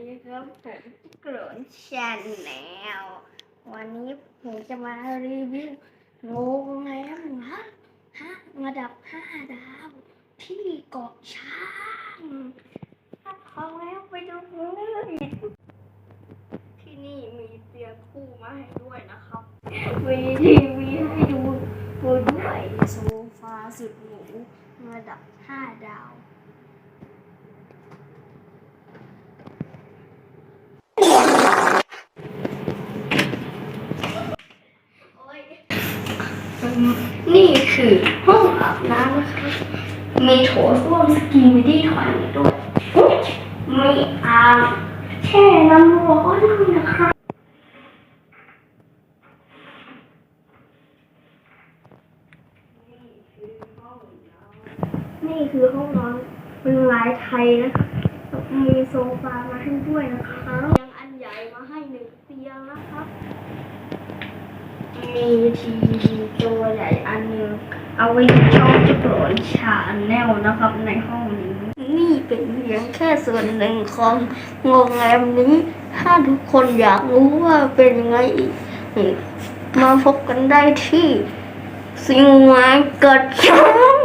ดีครับผมโกรนชาแนลวันนี้ผมจะมารีวิวโรงแรมฮะฮะระดับห้าดาว ที่เกาะช้างถ้าพร้อมแล้วไปดูเลยที่นี่มีเตียงคู่มาให้ด้วยนะครับมีทีวีให้ดูดูด้วยโซฟาสุดหรูระดับห้าดาว นี่คือห้องอาบน้ำนะคะ มีโถส้วมสกีวิดี้ถอยด้วยมีอ่างแช่น้ำร้อนด้วยนะคะนี่คือห้องนอนเป็นลายไทยนะคะมีโซฟามาให้ด้วยนะคะยังอันใหญ่มาให้หนึ่งเตียงนะครับมีทีวีตัวใหญ่อันหนึง เอาไว้ช่องจุดโปรดชาแนลนะครับในห้องนี้ นี่เป็นเพียงแค่ส่วนหนึ่งของโรงแรมนี้ ถ้าทุกคนอยากรู้ว่าเป็นยังไงอีกมาพบกันได้ที่สิงห์หมายเกิดช้าง